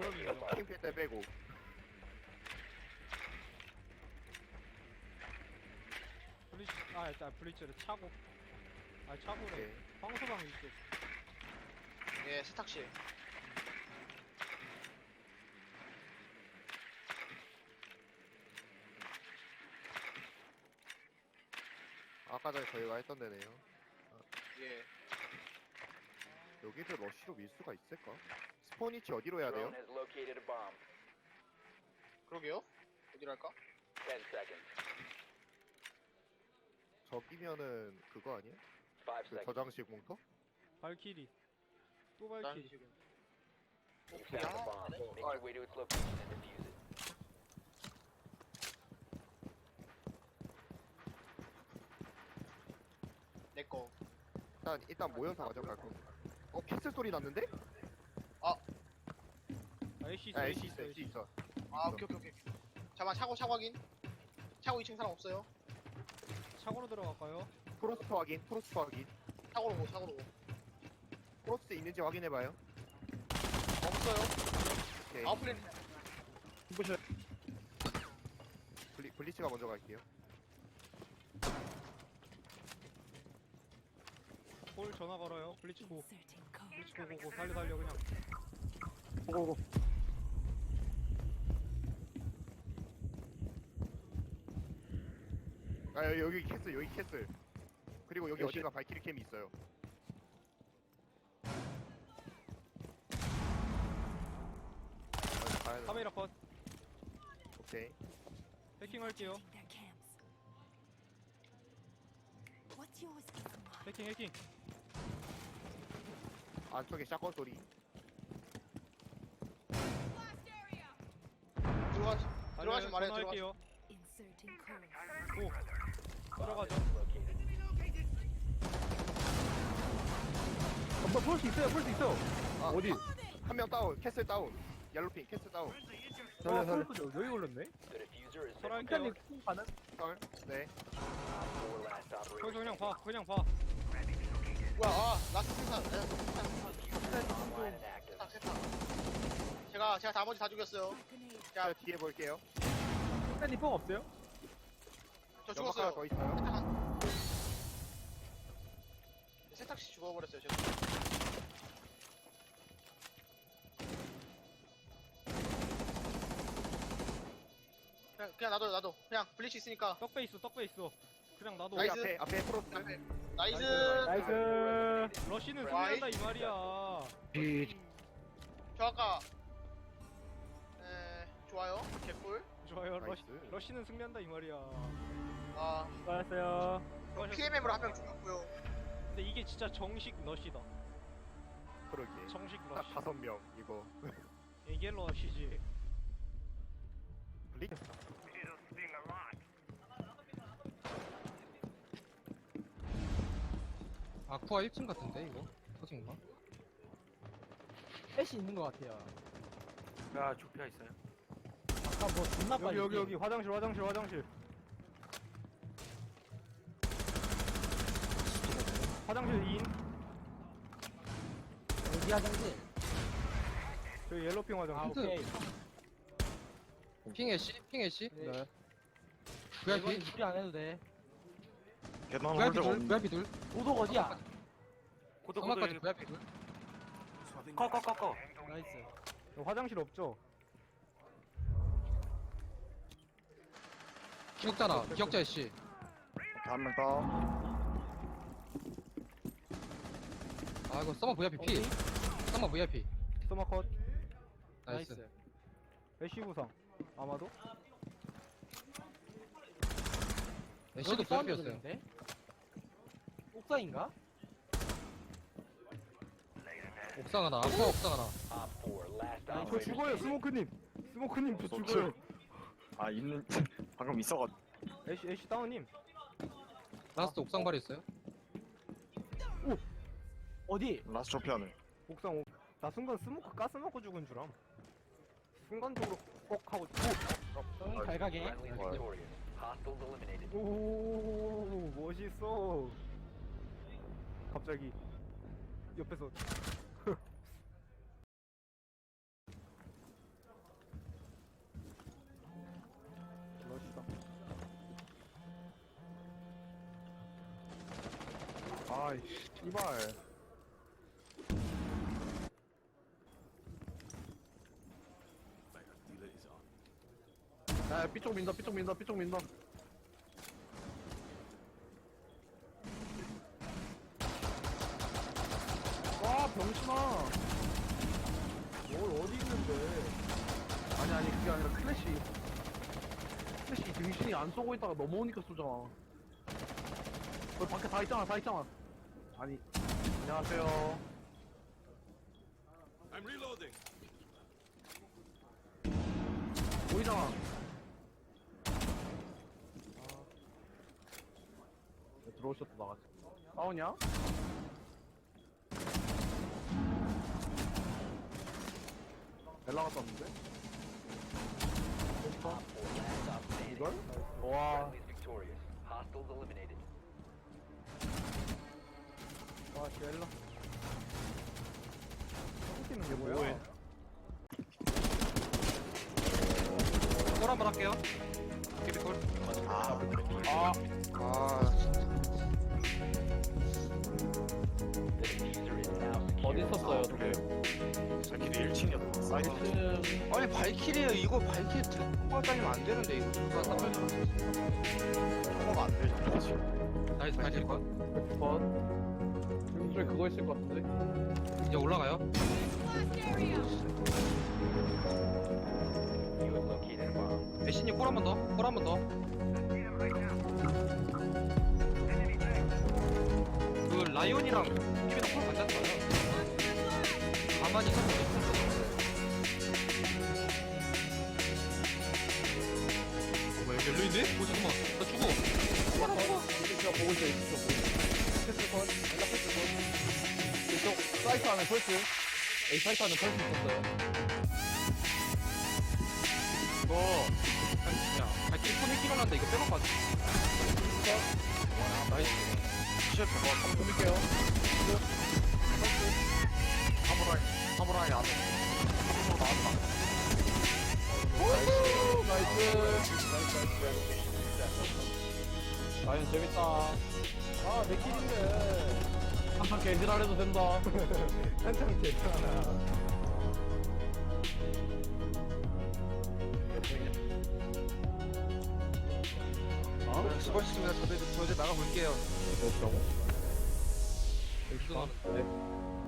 그럼 이거 킹필 때 빼고. 블리츠 아 일단 블리츠를 차고. 아 차고래 오케이 황소방 이쪽. 예, 세탁실. 아까 전에 저희가 했던 데네요. 예. 여기서 러쉬로 밀 수가 있을까? 스포니치 어디로 해야 돼요? Drone has located a bomb. 그러게요. 어디로 할까? 10 seconds. 저기면은 그거 아니야? 5그 seconds. 저장식 몽터? 발키리 또 난 발키리 지금. You found the bomb. Make your way to its location and defuse it. 내 거. 일단 일단 모여서 가져갈 거. 어 캐슬 소리 났는데? 아 애쉬 있어 아 애쉬 있어 애쉬 있어. 아, 오케이, 오케이, 오케이. 잠깐만, 차고, 차고 확인. 차고 2층 사람 없어요. 차고로 들어갈까요? 프로스트 확인 프로스트 확인. 차고로 고, 차고로 고. 프로스트 있는지 확인해봐요. 없어요. 오케이. 아웃플랜. 블리, 블리치가 먼저 갈게요. 홀 전화 걸어요 블리츠 고 Inserting code. 블리츠 고고고 달려 달려 그냥 고고고. 아 여- 여기 캐슬 여기 캐슬. 그리고 여기 역시. 어딘가 발키리 캠이 있어요. 아, 가야? 카메라 컷 오케이. 해킹할게요 their. What's yours. 해킹 해킹 안쪽에 샷건 소리. 들어가, 달려요 들어가시면 말해요, 들어가. 전화할게요 Inserting code. 오 들어가죠 엄마 볼수 있어요, 볼 수 있어. 아, 어디? 한 명 다운. 캐슬 다운. 옐로핀 캐슬 다운. 살려, 살려. 여기 올렸네. The diffuser is 설할게요 일단님. 네. four last 거기서 operator. 그냥 봐 그냥 봐 뭐야, 아. 네, and active. 세탁, 세탁. 제가, 제가 나머지 다 죽였어요. Grenade. 자 뒤에 볼게요. 일단님 뽕 없어요? 저 연막 하나 죽었어요. 더 있어요. 세탁 한. 세탁시 죽어버렸어요, 제가. 그냥, 그냥 놔둬요, 놔둬. 그냥 블리치 있으니까. 떡배 있어 떡배 있어 그냥 나도 나이스. 앞에 앞에. 앞에. 나이스. 나이스. 러쉬는 와이. 승리한다 이 말이야 저 아까. 에, 좋아요. 개꿀. 좋아요 러쉬, 나이스. 러쉬는 승리한다 이 말이야 아, 수고하셨어요. PMM으로 한 명 죽였고요. 근데 이게 진짜 정식 러쉬다 그러게. 정식 딱 러쉬 다섯 명 이거. 이게 러쉬지 블리. 아쿠아 1층 같은데 이거? 터진가? 애쉬 있는 것 같아요. 야, 조피아 있어요. 아까 뭐 존나 여기 빨리. 여기 여기 화장실 화장실 화장실 화장실 2인 어디 화장실? 저기 옐로핑 아, 화장실 오케이. 핑 애쉬? 핑 애쉬? 네. VIP? 이건 무리 안 해도 돼. VIP 둘? VIP 둘? 도덕 어디야? 고도 고도 VIP 둘? 꺼꺼꺼꺼. 나이스. 화장실 없죠? 기억자나 기억자 애쉬 한명 더. 아 이거 서머 VIP P 서머 VIP 서마컷 나이스 애쉬 부상 아마도? 애쉬도 VIP였어요? 옥상인가? 옥상 하나 아쿠아 옥상 하나 Op 4 last 저. 죽어요 스모크님 스모크님 저저 죽어요 아, 있는, 방금 있어가지고. 애쉬 애쉬 다운님 라스트 옥상 발이 있어요 어디? 라스트 조피아는. 옥상 옥. 나 순간 스모크 가스 먹고 죽은 줄 암. 순간적으로 꼭 하고 응, 잘 가게. 오 멋있어. 갑자기 옆에서 아이 씨발. 야 삐쪽 민다 삐쪽 민다 삐쪽 민다. 와 병신아. 뭘 어디 있는데? 아니 아니 그게 아니라 클래시. 클래시 등신이 안 쏘고 있다가 넘어오니까 쏘잖아. 거기 밖에 다 있잖아 다 있잖아 아니 안녕하세요 I'm reloading. 보이잖아 아. 네, 들어오셨다 나갔어 싸우냐? 벨라 갔다 왔는데? Op 4 last stop standing. 이걸? 와 Friendly is victorious. Hostiles eliminated. 와, 벨라. 뛰는 게 뭐야? 콜 한번 할게요. 기비콜. 아, 아, 아. 어디 있었어요, 그래. 자기도 1층이었다. 사이트. 지금 아니 발키리에 이거 발키리 통과 잘리면 안 되는데 이거 누가 사면 통화가 안 되잖아, 지금. 나이스 발키리 컷. 번. 지금 저 그거 있을 것 같은데. 이제 올라가요. You have located a bomb. 애쉬님 콜 한 번 더. 콜 한 번 더. 그 라이온이랑 피비랑 콜 같이 했어요. 가만히 있었는데. 어, 뭐야, 여기 열려있네? 오, 잠깐만. 있어요, 이쪽. 패스 건, 연락 패스 건. 이쪽 사이트 안에 펄스. A 사이트 안에 펄스 있었어요. 이거. 야, 발키리 폰에 끼려는데 이거 빼먹고 가지. 와, 나이스. 시절 저거 돌릴게요. 한판 개지랄 해도 된다. 한창 괜찮아. 수고하셨습니다. 저도 이제, 저 이제 나가볼게요. 없다고? 네.